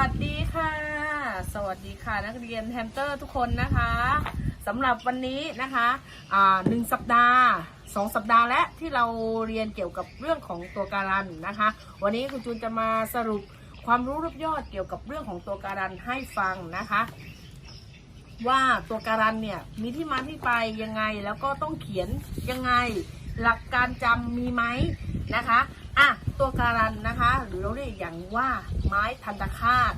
วัสดีค่ะ สวัสดีค่ะนักเรียนแฮมสเตอร์ทุกคนนะคะสำหรับวันนี้นะคะหนึ่งสัปดาห์สองสัปดาห์และที่เราเรียนเกี่ยวกับเรื่องของตัวการันนะคะ วันนี้คุณจูนจะมาสรุปความรู้รวบยอดเกี่ยวกับเรื่องของตัวการันให้ฟังนะคะ ว่าตัวการันเนี่ยมีที่มาที่ไปยังไงแล้วก็ต้องเขียนยังไง หลักการจำมีไหมนะคะ อะตัวการันนะคะ หรือเราเรียกอย่างว่าไม้ทันตคาต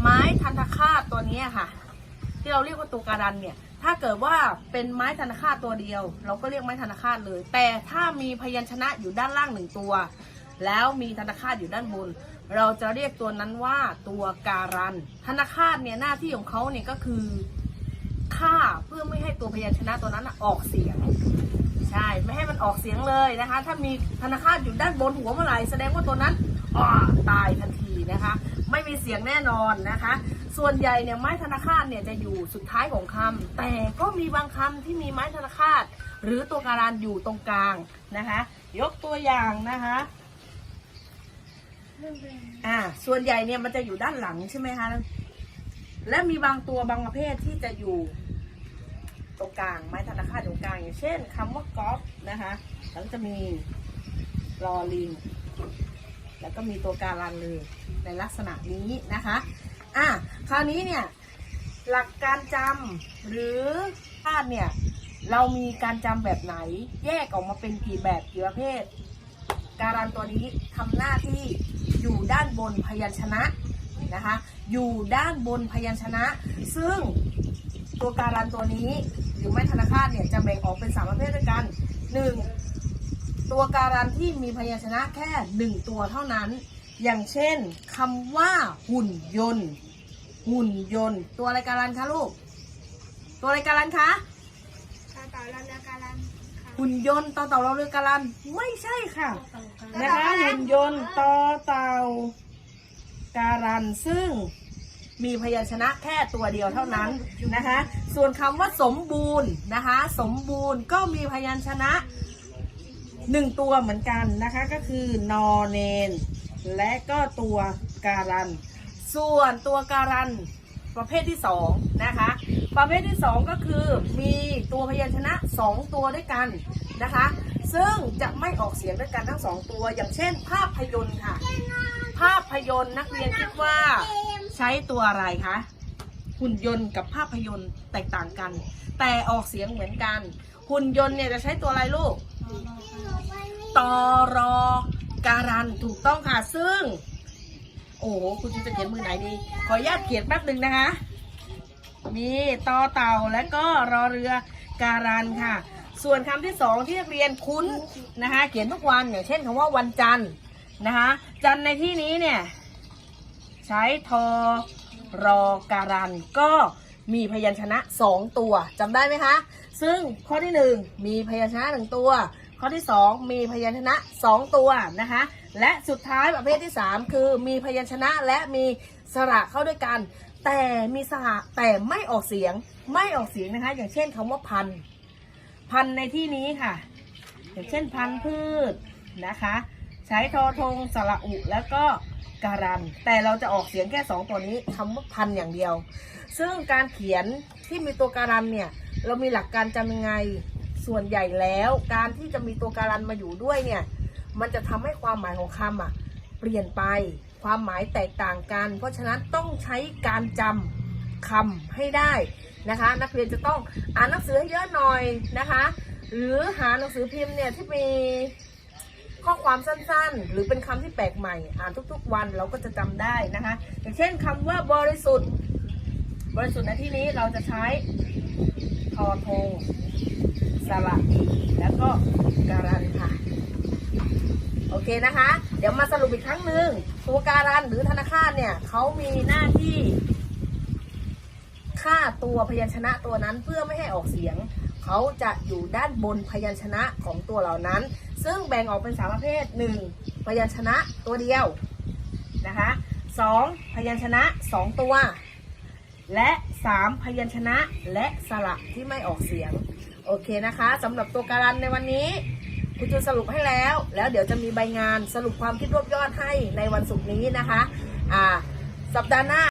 ไม้ทันตคาตตัวนี้ค่ะ ที่เราเรียกว่าตัวการันเนี่ย ถ้าเกิดว่าเป็นไม้ทันตคาตตัวเดียว เราก็เรียกไม้ทันตคาตเลย แต่ถ้ามีพยัญชนะอยู่ด้านล่างหนึ่งตัว แล้วมีทันตคาตอยู่ด้านบน เราจะเรียกตัวนั้นว่าตัวการันทันตคาตเนี่ยหน้าที่ของเขาเนี่ยก็คือฆ่าเพื่อไม่ให้ตัวพยัญชนะตัวนั้นออกเสียง ใช่ ไม่ให้มันออกเสียงเลยนะคะ ถ้ามีธนาคารอยู่ด้านบนหัวเมื่อไหร่แสดงว่าตัวนั้นอ่าตายทันทีนะคะ ไม่มีเสียงแน่นอนนะคะ ส่วนใหญ่เนี่ยไม้ธนาคารเนี่ยจะอยู่สุดท้ายของคำแต่ก็มีบางคำที่มีไม้ธนาคารหรือตัวการันอยู่ตรงกลางนะคะ ยกตัวอย่างนะคะอ่าส่วนใหญ่เนี่ยมันจะอยู่ด้านหลังใช่ไหมคะและมีบางตัวบางประเภทที่จะอยู่ ตรงกลาง ไม้ธนาคารตรงกลาง อย่างเช่นคำว่ากอล์ฟนะคะแล้วก็จะมีลอลิง แล้วก็มีตัวการันเลยในลักษณะนี้นะคะอะคราวนี้เนี่ยหลักการจำหรือธาตุเนี่ยเรามีการจำแบบไหน แยกออกมาเป็นกี่แบบกี่ประเภท การันตัวนี้ทำหน้าที่อยู่ด้านบนพยัญชนะนะคะ อยู่ด้านบนพยัญชนะ ซึ่งตัวการันตัวนี้ หรือไม่ธนาคารเนี่ยจะแบ่งออกเป็นสามประเภทด้วยกันหนึ่งตัวการันที่มีพยัญชนะแค่หนึ่งตัวเท่านั้น อย่างเช่นคำว่าหุ่นยนต์ หุ่นยนต์ ตัวอะไรการันคะลูก ตัวอะไรการันคะตาเต่าลันนาการันค่ะหุ่นยนต์ต่อเต่าเราเรือการันไม่ใช่ค่ะนะคะหุ่นยนต์ต่อเต่าการันซึ่ง มีพยัญชนะแค่ตัวเดียวเท่านั้นนะคะ ส่วนคำว่าสมบูรณ์นะคะ สมบูรณ์ก็มีพยัญชนะหนึ่งตัวเหมือนกันนะคะก็คือนอเนน และก็ตัวการัน ส่วนตัวการันประเภทที่สองนะคะ ประเภทที่สองก็คือมีตัวพยัญชนะสองตัวด้วยกันนะคะ ซึ่งจะไม่ออกเสียงด้วยกันทั้งสองตัว อย่างเช่น ภาพยนตร์ค่ะ ภาพยนตร์นักเรียนคิดว่า ช้ตัวอะไรคะหุ่นยนต์กับภาพยนตร์แตกต่างกัน แต่ออกเสียงเหมือนกัน หุ่นยนต์เนี่ยจะใช้ตัวอะไรลูกตอรอการันถูกต้องค่ะ ซึ่ง โอ้โหคุณจะเขียนมือไหนดี ขออนุญาตเขียนแป๊บหนึ่งนะคะ มีตอเต่าและก็รอเรือการันค่ะ ส่วนคำที่สองที่นักเรียนคุ้นนะคะ เขียนทุกวันอย่างเช่นคำว่าวันจันทร์นะคะ จันทร์ในที่นี้เนี่ย ใช้ทอรอการันก็มีพยัญชนะสองตัวจำได้ไหมคะ ซึ่งข้อที่หนึ่งมีพยัญชนะหนึ่งตัว ข้อที่สองมีพยัญชนะสองตัวนะคะ และสุดท้ายประเภทที่สามคือมีพยัญชนะและมีสระเข้าด้วยกัน แต่มีสระแต่ไม่ออกเสียงไม่ออกเสียงนะคะ อย่างเช่นคำว่าพันพันในที่นี้ค่ะ อย่างเช่นพันธุ์พืชนะคะ ใช้ทอทงสระอุแล้วก็ การัน แต่เราจะออกเสียงแค่สองตัวนี้คำว่าพันอย่างเดียว ซึ่งการเขียนที่มีตัวการันเนี่ย เรามีหลักการจำยังไง ส่วนใหญ่แล้วการที่จะมีตัวการันมาอยู่ด้วยเนี่ย มันจะทำให้ความหมายของคำอะ เปลี่ยนไป ความหมายแตกต่างกัน เพราะฉะนั้นต้องใช้การจำคำให้ได้นะคะ นักเรียนจะต้องอ่านหนังสือให้เยอะหน่อยนะคะ หรือหาหนังสือพิมพ์เนี่ยที่มี ข้อความสั้นๆ หรือเป็นคำที่แปลกใหม่อ่านทุกๆวันเราก็จะจำได้นะคะ อย่างเช่นคำว่าบริสุทธิ์ บริสุทธิ์ในที่นี้เราจะใช้ทอทงสระอีแล้วก็การันค่ะ โอเคนะคะ เดี๋ยวมาสรุปอีกครั้งหนึ่งตัวการันหรือธนาคารเนี่ยเขามีหน้าที่ ค่าตัวพยัญชนะตัวนั้นเพื่อไม่ให้ออกเสียง เขาจะอยู่ด้านบนพยัญชนะของตัวเหล่านั้น ซึ่งแบ่งออกเป็นสามประเภท 1. พยัญชนะตัวเดียวนะคะ 2. พยัญชนะ2ตัว และ 3. พยัญชนะและสระที่ไม่ออกเสียง โอเคนะคะสำหรับตัวการันในวันนี้คุณจูนสรุปให้แล้ว แล้วเดี๋ยวจะมีใบงานสรุปความคิดรวบยอดให้ในวันศุกร์นี้นะคะ อ่า สัปดาห์หน้า